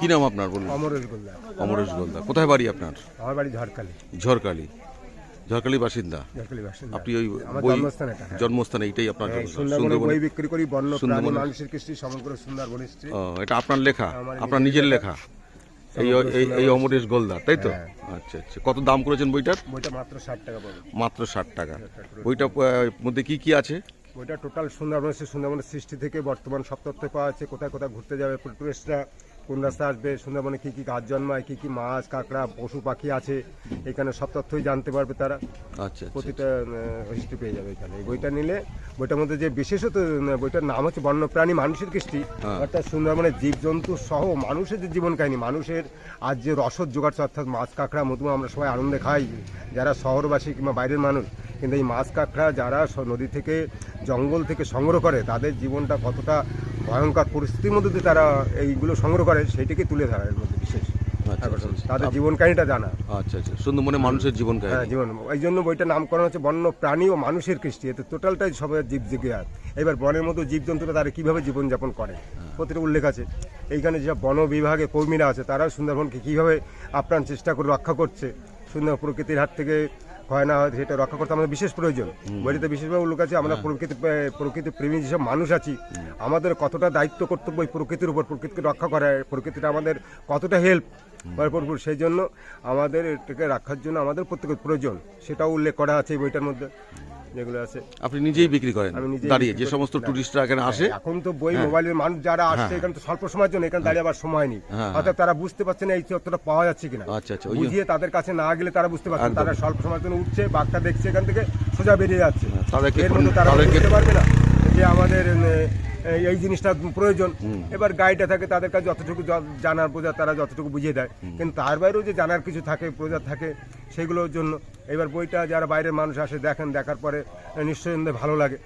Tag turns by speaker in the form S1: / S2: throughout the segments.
S1: কি নাম আপনার বলুন?
S2: অমরেশ গোল্লা।
S1: অমরেশ গোলদা কোথায় বাড়ি আপনার?
S2: আমার বাড়ি ঝড়খালি।
S1: ঝড়কালি ঝড়কালি বাসিন্দা? আপনি ওই বই
S2: জন্মস্থান হ্যাঁ।
S1: এইটাই আপনার
S2: এই
S1: জন্মস্থান।
S2: সুন্দরবনে
S1: সুন্দরবনে
S2: বই বিক্রি করি বন্য প্রাণী মানুষের কৃষ্টি সমগ্র সুন্দরবন
S1: এটা আপনার লেখা? আপনার নিজের লেখা? এই এই এই অমরেশ গোলদা তাই তো?
S2: হ্যাঁ।
S1: আচ্ছা আচ্ছা। কত দাম করেছেন বইটার?
S2: বইটা মাত্র ষাট টাকা
S1: মাত্র ষাট টাকা। বইটা মধ্যে কি কি আছে?
S2: বইটা টোটাল সুন্দরবনের সুন্দরবনের সৃষ্টি থেকে বর্তমান তথ্য পাওয়া আছে কোথায় কোথায় ঘুরতে যাবে টুরিস্টরা কোন রাস্তা আসবে সুন্দরবনে কী কী গাছ জন্মায় কী কী মাছ কাঁকড়া পশু পাখি আছে এখানে সব তথ্যই জানতে পারবে তারা।
S1: আচ্ছা আচ্ছা
S2: প্রতিটা হিস্ট্রি পেয়ে যাবে এখানে। এই বইটা নিলে বইটার মধ্যে যে বিশেষত বইটার নাম হচ্ছে বন্যপ্রাণী মানুষের কৃষ্টি
S1: হ্যাঁ।
S2: অর্থাৎ সুন্দরবনের জীবজন্তু সহ মানুষের যে জীবন কাহিনী মানুষের আজ যে রসদ জোগাড়ছে অর্থাৎ মাছ কাঁকড়া মধু আমরা সবাই আনন্দে খাই যারা শহরবাসী কিংবা বাইরের মানুষ কিন্তু এই মাছ কাঁকড়া যারা নদী থেকে জঙ্গল থেকে সংগ্রহ করে তাদের জীবনটা কতটা ভয়ঙ্কর পরিস্থিতির মধ্যে দিয়ে তারা এইগুলো সংগ্রহ করে সেইটাকে তুলে ধরা এর মধ্যে বিশেষ।
S1: আচ্ছা, আচ্ছা, আচ্ছা।
S2: তাদের জীবন কাহিনীটা জানা।
S1: আচ্ছা আচ্ছা। সুন্দরবনে মানুষের জীবন
S2: হ্যাঁ
S1: কাহিনী
S2: জীবন। এই জন্য বইটার নামকরণ হচ্ছে বন্য প্রাণী ও মানুষের কৃষ্টি। এতে টোটালটাই সবাই জীব জিজ্ঞাস এবার বনের মতো জীবজন্তুরা তারা কীভাবে জীবনযাপন করে? প্রতিটা উল্লেখ আছে। এইখানে যেসব বন বিভাগে কর্মীরা আছে তারা সুন্দরবনকে কীভাবে আপ্রাণ চেষ্টা করে রক্ষা করছে? সুন্দর প্রকৃতির হাত থেকে হয় না হয় সেটা রক্ষা করতে আমাদের বিশেষ প্রয়োজন। বাড়িতে বিশেষভাবে উল্লেখ আছে আমরা প্রকৃতি প্রকৃতি প্রেমী যেসব মানুষ আছি আমাদের কতটা দায়িত্ব কর্তব্য এই প্রকৃতির উপর প্রকৃতিকে রক্ষা করা প্রকৃতিটা আমাদের কতটা হেল্প ভরপুর সেই জন্য আমাদের এটাকে রাখার জন্য আমাদের প্রত্যেকের প্রয়োজন সেটাও উল্লেখ করা আছে এই বইটার মধ্যে। যেগুলো আছে।
S1: আপনি নিজেই বিক্রি করেন দাঁড়িয়ে যে সমস্ত টুরিস্টরা এখানে আসে।
S2: এখন তো বই মোবাইলের মানুষ যারা আসছে এখানে তো স্বল্প সময়ের জন্য এখানে দাঁড়িয়ে আবার সময় নেই।
S1: হ্যাঁ,
S2: অর্থাৎ তারা বুঝতে পারছে না এই তথ্যটা পাওয়া যাচ্ছে কিনা।
S1: আচ্ছা আচ্ছা
S2: বুঝিয়ে তাদের কাছে না গেলে তারা বুঝতে পারছে না। তারা স্বল্প সময়ের জন্য উঠছে বাঘটা দেখছে এখান থেকে সোজা বেরিয়ে যাচ্ছে।
S1: হ্যাঁ, তাদেরকে
S2: এর মধ্যে তারা বুঝতে পারবে না যে আমাদের এই- জিনিসটা প্রয়োজন। এবার গাইডে থাকে তাদের কাছে যতটুকু জানার বোঝা তারা যতটুকু বুঝিয়ে দেয়। কিন্তু তার বাইরেও যে জানার কিছু থাকে প্রজা থাকে সেগুলোর জন্য এবার বইটা যারা বাইরের মানুষ আসে দেখেন দেখার পরে নিশ্চয়ই ওদের ভালো লাগে।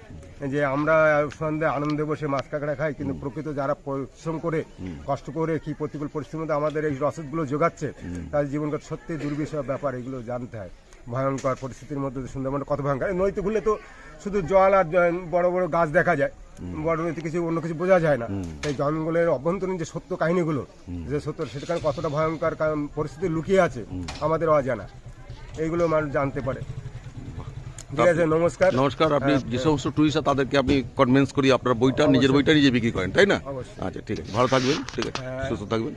S2: যে আমরা সন্ধ্যে আনন্দে বসে মাছ কাঁকড়া খাই কিন্তু প্রকৃত যারা পরিশ্রম করে কষ্ট করে কি প্রতিকূল পরিস্থিতির মধ্যে আমাদের এই রসদগুলো যোগাচ্ছে তাদের জীবনকাল সত্যি দুর্বিষহ ব্যাপার এগুলো জানতে হয়। ভয়ঙ্কর পরিস্থিতির মধ্যে সুন্দরবন কত ভয়ঙ্কর। এই নদীতে ঘুরলে তো শুধু জল আর বড় বড় গাছ দেখা যায়। বড় কিছু অন্য কিছু বোঝা যায় না। তাই জঙ্গলের অভ্যন্তরীণ যে সত্য কাহিনীগুলো যে সত্য সেখানে কতটা ভয়ঙ্কর পরিস্থিতি লুকিয়ে আছে আমাদের অজানা। এইগুলো মানুষ জানতে পারে। ঠিক আছে নমস্কার।
S1: নমস্কার আপনি যে সমস্ত টুরিস্ট তাদেরকে আপনি কনভিন্স করি আপনার বইটা নিজের বইটা নিজে বিক্রি করেন তাই না? আচ্ছা ঠিক আছে ভালো থাকবেন ঠিক আছে সুস্থ থাকবেন।